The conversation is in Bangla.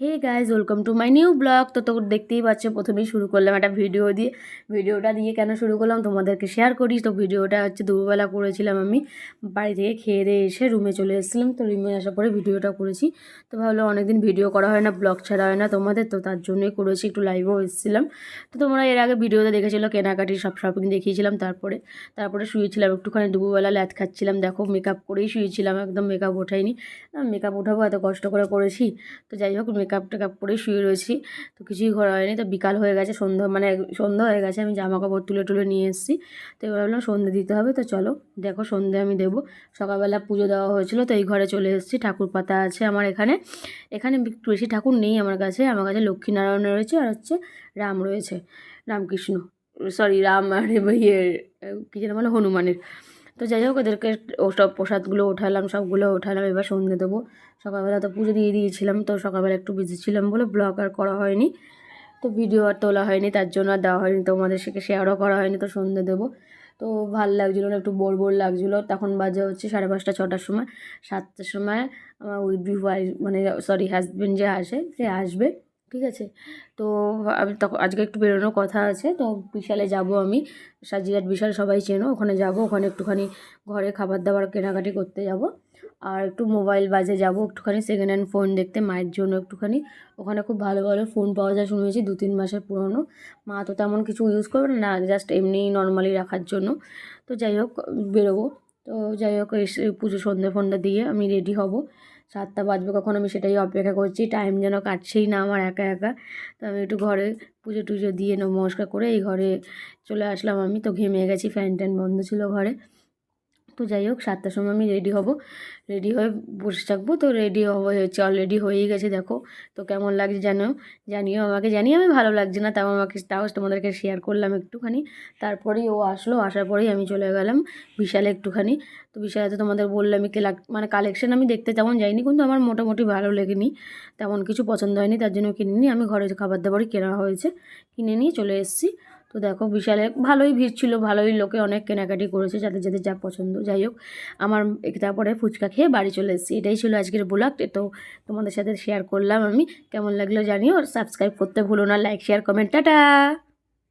Hey guys welcome to my new blog তো তো দেখতেই পাচ্ছ, প্রথমেই শুরু করলাম একটা ভিডিও দিয়ে। ভিডিওটা দিয়ে কেন শুরু করলাম? তোমাদেরকে শেয়ার করি। তো ভিডিওটা হচ্ছে দুপুরবেলা করেছিলাম আমি। বাড়ি থেকে খেয়ে দিয়ে এসে রুমে চলে এসেছিলাম। তো রুমে আসার পরে ভিডিওটা করেছি। তো ভাবলো অনেকদিন ভিডিও করা হয় না ব্লগ ছাড়া হয় না তোমাদের। তো তার জন্যই করেছি, একটু লাইভও এসেছিলাম। তো তোমরা এর আগে ভিডিওতে দেখেছিলো, কেনাকাটি সব শপিং দেখিয়েছিলাম তারপরে। তারপরে শুয়েছিলাম একটুখানি, দুপুরবেলা ল্যাথ খাচ্ছিলাম। দেখো মেকআপ করেই শুয়েছিলাম, একদম মেকআপ ওঠাইনি। মেকআপ ওঠাবো, এত কষ্ট করে করেছি। তো যাই হোক মেকআপ টেকআপ করে শুয়ে রয়েছি। তো কিছুই করা হয়নি। তো বিকাল হয়ে গেছে, সন্ধ্যা মানে সন্ধ্যা হয়ে গেছে। আমি জামা কাপড় তুলে তুলে নিয়ে এসেছি। তো এবার ভাবলাম সন্ধ্যে দিতে হবে। তো চলো, দেখো সন্ধ্যে আমি দেবো। সকালবেলা পুজো দেওয়া হয়েছিল, তো এই ঘরে চলে এসেছি। ঠাকুর পাতা আছে আমার এখানে। এখানে বেশি ঠাকুর নেই আমার কাছে। আমার কাছে লক্ষ্মীনারায়ণ রয়েছে আর হচ্ছে রাম রয়েছে। রামকৃষ্ণ সরি রাম আর ইয়ে কী যেন বলো, হনুমানের। তো যাই হোক, ওদেরকে ওসব প্রসাদগুলো ওঠালাম, সবগুলো ওঠালাম, এবার সন্ধ্যে দেবো। সকালবেলা তো পুজো দিয়ে দিয়েছিলাম, তো সকালবেলা একটু বিজি ছিলাম বলে ব্লগ আর করা হয়নি। তো ভিডিও আর তোলা হয়নি, তার জন্য আর দেওয়া হয়নি, তোমাদের সাথে শেয়ারও করা হয়নি, তো সন্ধ্যে দেবো। তো ভালো লাগছিল না, একটু বোর বোর লাগছিল। তখন বাজে হচ্ছে সাড়ে পাঁচটা, ছটার সময়, সাতটার সময় আমার উইডি মানে সরি হাজব্যান্ড যে আসে, সে আসবে। ঠিক আছে? তো আমি তখন আজকে একটু বেরোনোর কথা আছে, তো বিশালে যাব আমি। সাজিয়াট বিশাল সবাই চেনো, ওখানে যাব, ওখানে একটুখানি ঘরে খাবার দাবার কেনাকাটি করতে যাব। আর একটু মোবাইল বাজে যাব একটুখানি সেকেন্ড হ্যান্ড ফোন দেখতে, মায়ের জন্য একটুখানি। ওখানে খুব ভালো ভালো ফোন পাওয়া যায় শুনেছি, দু তিন মাসের পুরনো। মা তো তেমন কিছু ইউজ করবে না জাস্ট এমনি নর্মালি রাখার জন্য। তো যাই হোক, বেরোবো। তো যাই হোক এসে পুজো সন্ধে ফোনটা দিয়ে আমি রেডি হব। সাতটা বাজবে কখন আমি সেটাই অপেক্ষা করছি। টাইম যেন কাটছেই না আমার একা একা। তো আমি একটু ঘরে পুজো টুজো দিয়ে নমস্কার করে এই ঘরে চলে আসলাম আমি। তো ঘেমে গেছি, ফ্যান ট্যান বন্ধ ছিল ঘরে। তো যাই হোক, সাতটার সময় আমি রেডি হব। রেডি হয়ে বসে থাকব। তো রেডি হয়েছে অলরেডি হয়েই গেছে, দেখো। তো কেমন লাগছে জানো? জানিও আমাকে, জানি আমি ভালো লাগছে না, তাও আমাকে, তাও তোমাদেরকে শেয়ার করলাম একটুখানি। তারপরেই ও আসলো, আসার পরেই আমি চলে গেলাম বিশালে একটুখানি। তো বিশালে তো তোমাদের বললাম কি মানে কালেকশন আমি দেখতে তেমন যাইনি, কিন্তু আমার মোটামুটি ভালো লেগেনি। তেমন কিছু পছন্দ হয়নি, তার জন্য কিনিনি আমি ঘরে খাবার দাবারই কেনা হয়েছে। কিনে নিয়ে চলে এসেছি। তো দেখো বিশালে ভালোই ভিড় ছিল, ভালোই লোকে অনেক কেনাকাটি করেছে, যাদের যাদের যা পছন্দ। যাই হোক, আমার তারপরে ফুচকা খেয়ে বাড়ি চলে এসেছি। এটাই ছিল আজকের ব্লগ। তো তোমাদের সাথে শেয়ার করলাম আমি। কেমন লাগল জানিও। সাবস্ক্রাইব করতে ভুলো না। Like share comment tata!